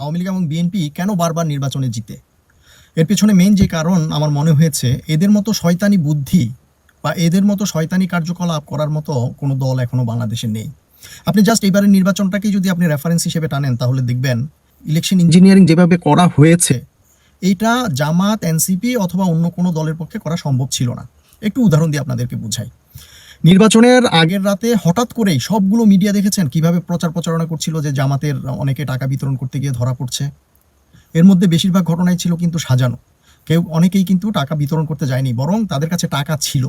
আওয়ামী লীগ এবং বিএনপি কেন বারবার নির্বাচনে জিতে? এর পেছনে মেন যে কারণ আমার মনে হয়েছে, এদের মতো শয়তানি বুদ্ধি বা এদের মতো শয়তানি কার্যকলাপ করার মতো কোনো দল এখনও বাংলাদেশে নেই। আপনি জাস্ট এবারের নির্বাচনটাকেই যদি আপনি রেফারেন্স হিসেবে টানেন, তাহলে দেখবেন ইলেকশন ইঞ্জিনিয়ারিং যেভাবে করা হয়েছে, এইটা জামাত, এনসিপি অথবা অন্য কোনো দলের পক্ষে করা সম্ভব ছিল না। একটু উদাহরণ দিয়ে আপনাদেরকে বুঝাই। নির্বাচনের আগের রাতে হঠাৎ করেই সবগুলো মিডিয়া দেখেছেন কীভাবে প্রচার প্রচারণা করছিল যে জামাতের অনেকে টাকা বিতরণ করতে গিয়ে ধরা পড়ছে। এর মধ্যে বেশিরভাগ ঘটনাই ছিল কিন্তু সাজানো। কেউ অনেকেই কিন্তু টাকা বিতরণ করতে যায়নি, বরং তাদের কাছে টাকা ছিল।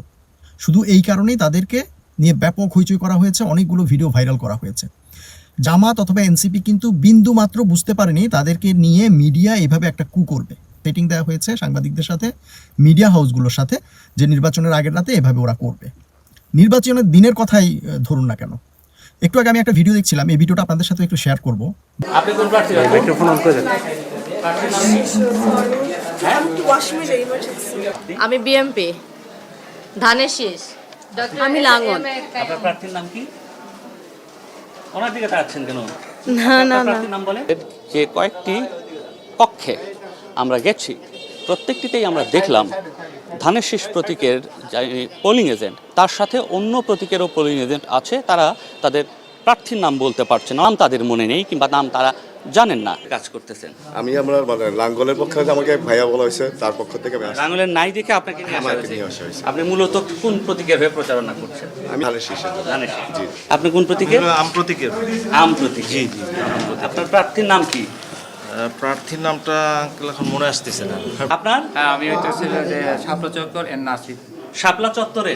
শুধু এই কারণেই তাদেরকে নিয়ে ব্যাপক হইচই করা হয়েছে, অনেকগুলো ভিডিও ভাইরাল করা হয়েছে। জামাত অথবা এনসিপি কিন্তু বিন্দু মাত্র বুঝতে পারেনি তাদেরকে নিয়ে মিডিয়া এভাবে একটা কু করবে। সেটিং দেওয়া হয়েছে সাংবাদিকদের সাথে, মিডিয়া হাউসগুলোর সাথে, যে নির্বাচনের আগের রাতে এভাবে ওরা করবে। নির্বাচনের দিনের কথাই ধরুন না কেন। একটু আগে আমি একটা ভিডিও দেখছিলাম এই ভিডিওটা আপনাদের সাথে একটু শেয়ার করব। আপনি কোন প্রার্থী মাইক্রোফোন অন করে আমি বিএমপি ধানের শীষ আমি লাঙ্গল আপনার প্রার্থীর নাম কি? ওনার দিকে তাকাচ্ছেন কেন? না না না। যে কয়েকটি কক্ষে আমরা গেছি প্রত্যেকটিতেই আমরা দেখলাম ধানের শীষ প্রতীকের পোলিং এজেন্ট তার সাথে অন্য প্রতীকেরও পোলিং এজেন্ট আছে তারা তাদের প্রার্থীর নাম বলতে পারছে না নাম তাদের মনে নেই কিংবা নাম তারা জানেন না। কাজ করতেছেন। আমি আমরা মানে লাঙ্গলের পক্ষে আমাকে ভাইয়া বলা হয়েছে তার পক্ষ থেকে। আঙুলের নাই দেখে আপনাকে নিয়ে আসা হয়েছে। আপনি মূলত কোন প্রতীকের হয়ে প্রচারণা করছেন? আমি ধানের শীষে ধানের শীষ। জি। আপনি কোন প্রতীকের? আম প্রতীকের। আম প্রতীক জি জি। আপনার প্রার্থীর নাম কি? প্রার্থীর নামটা আঙ্কেল এখন মনে আসতেছে না আপনার হ্যাঁ আমি হইতেছি যে শাপলা চক্কর এর নাসির শাপলা চত্বরে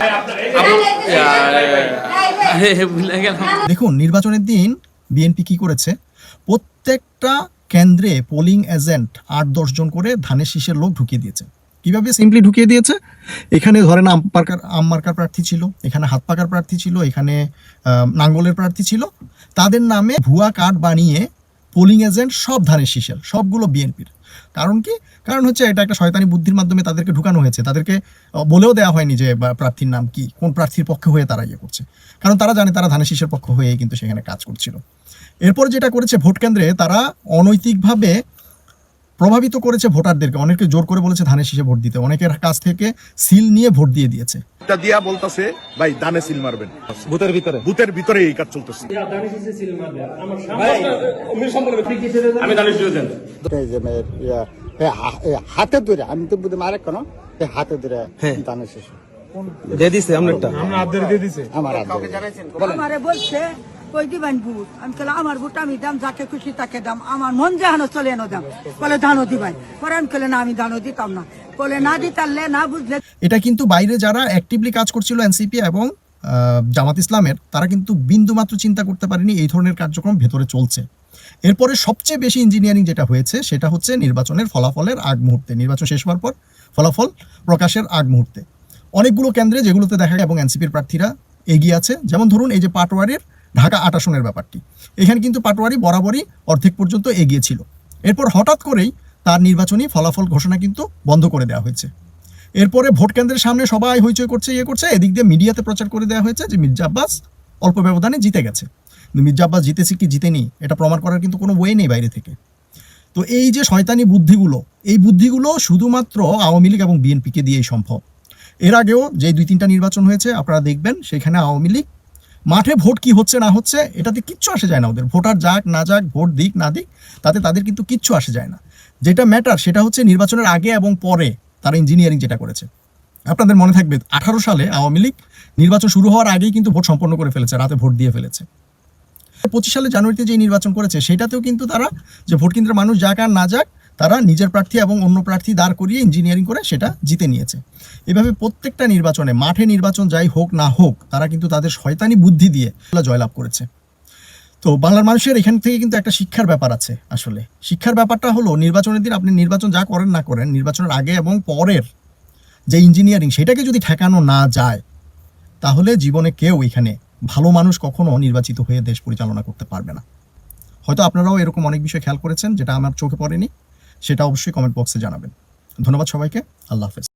দেখুন নির্বাচনের দিন বিএনপি কি করেছে প্রত্যেকটা কেন্দ্রে পোলিং এজেন্ট আট জন করে ধানের শীষের লোক ঢুকিয়ে দিয়েছে কীভাবে সিম্পলি ঢুকিয়ে দিয়েছে এখানে ধরেন আম পাকার আম মার্কার প্রার্থী ছিল এখানে হাত পাকার প্রার্থী ছিল এখানে নাঙ্গলের প্রার্থী ছিল তাদের নামে ভুয়া কার্ড বানিয়ে পোলিং এজেন্ট সব ধানের শীষের সবগুলো বিএনপির কারণ কি? কারণ হচ্ছে এটা একটা শয়তানি বুদ্ধির মাধ্যমে তাদেরকে ঢুকানো হয়েছে। তাদেরকে বলেও দেওয়া হয়নি যে প্রার্থীর নাম কি, কোন প্রার্থীর পক্ষে হয়ে তারা ইয়ে করছে। কারণ তারা জানে তারা ধানের শীষের পক্ষ হয়ে কিন্তু সেখানে কাজ করছিল। এরপর যেটা করেছে ভোট কেন্দ্রে, তারা অনৈতিকভাবে প্রভাবিত করেছে ভোটারদেরকে। অনেকে জোর করে বলেছে ধানের শীষে ভোট দিতে। অনেকের কাছ থেকে সিল নিয়ে ভোট দিয়ে দিয়েছে। এটা দিয়া বলতাছে ভাই দানে সিল মারবেন। ভূতের ভিতরে? ভূতের ভিতরে এই কাজ চলতেছে। ইয়া, হাতে ধরে আমি তো মারে কেন হাতে ধরে দানের শেষ আমার বলছে কই দিবেন বুট আমি বললাম আমার আমি দাম যাকে খুশি তাকে দাম আমার মন চলে এনো দাম। বলে ধানও পরে আমি বলে না আমি ধানও দিতাম না। এটা কিন্তু বাইরে যারা অ্যাক্টিভলি কাজ করছিল এনসিপি এবং জামাত ইসলামের, তারা কিন্তু বিন্দুমাত্র চিন্তা করতে পারেনি এই ধরনের কার্যক্রম ভেতরে চলছে। এরপরে সবচেয়ে বেশি ইঞ্জিনিয়ারিং যেটা হয়েছে, সেটা হচ্ছে নির্বাচনের ফলাফলের আগ মুহূর্তে। নির্বাচন শেষ হওয়ার পর ফলাফল প্রকাশের আগ মুহূর্তে। অনেকগুলো কেন্দ্রে যেগুলোতে দেখা যায় এবং এনসিপির প্রার্থীরা এগিয়ে আছে, যেমন ধরুন এই যে পাটোয়ারির ঢাকা আট আসনের ব্যাপারটি। এখানে কিন্তু পাটোয়ারি বরাবরই অর্ধেক পর্যন্ত এগিয়ে ছিল। এরপর হঠাৎ করেই তার নির্বাচনী ফলাফল ঘোষণা কিন্তু বন্ধ করে দেওয়া হয়েছে। এরপরে ভোট কেন্দ্রের সামনে সবাই হইচই করছে ইয়ে করছে, এদিক দিয়ে মিডিয়াতে প্রচার করে দেওয়া হয়েছে যে মির্জা আব্বাস অল্প ব্যবধানে জিতে গেছে। মির্জা আব্বাস জিতেছে কি জিতেনি, এটা প্রমাণ করার কিন্তু কোনো ওয়ে নেই বাইরে থেকে। তো এই যে শয়তানি বুদ্ধিগুলো, এই বুদ্ধিগুলো শুধুমাত্র আওয়ামী লীগ এবং বিএনপিকে দিয়েই সম্ভব। এর আগেও যে দুই তিনটা নির্বাচন হয়েছে, আপনারা দেখবেন সেখানে আওয়ামী লীগ, মাঠে ভোট কি হচ্ছে না হচ্ছে, এটাতে কিচ্ছু আসে যায় না ওদের। ভোটার যাক, না যাক, ভোট দিক, না দিক, তাতে তাদের কিন্তু কিচ্ছু আসে যায় না। যেটা ম্যাটার সেটা হচ্ছে নির্বাচনের আগে এবং পরে তারা ইঞ্জিনিয়ারিং যেটা করেছে। আপনাদের মনে থাকবে, আঠারো সালে আওয়ামী লীগ নির্বাচন শুরু হওয়ার আগেই কিন্তু ভোট সম্পন্ন করে ফেলেছে, রাতে ভোট দিয়ে ফেলেছে। পঁচিশ সালে জানুয়ারিতে যে নির্বাচন করেছে, সেটাতেও কিন্তু তারা যে ভোট কেন্দ্রের মানুষ যাক আর না যাক, তারা নিজের প্রার্থী এবং অন্য প্রার্থী দাঁড় করিয়ে ইঞ্জিনিয়ারিং করে সেটা জিতে নিয়েছে। এভাবে প্রত্যেকটা নির্বাচনে, মাঠে নির্বাচন যাই হোক না হোক, তারা কিন্তু তাদের শয়তানি বুদ্ধি দিয়ে জয়লাভ করেছে। তো বাংলার মানুষের এখান থেকে কিন্তু একটা শিক্ষার ব্যাপার আছে আসলে। শিক্ষার ব্যাপারটা হলো, নির্বাচনের দিন আপনি নির্বাচন যা করেন না করেন, নির্বাচনের আগে এবং পরের যে ইঞ্জিনিয়ারিং সেটাকে যদি ঠেকানো না যায়, তাহলে জীবনে কেউ এখানে ভালো মানুষ কখনো নির্বাচিত হয়ে দেশ পরিচালনা করতে পারবে না। হয়তো আপনারাও এরকম অনেক বিষয় খেয়াল করেছেন, যেটা আমার চোখে পড়েনি, সেটা অবশ্যই কমেন্ট বক্সে জানাবেন। ধন্যবাদ সবাইকে, আল্লাহ হাফেজ।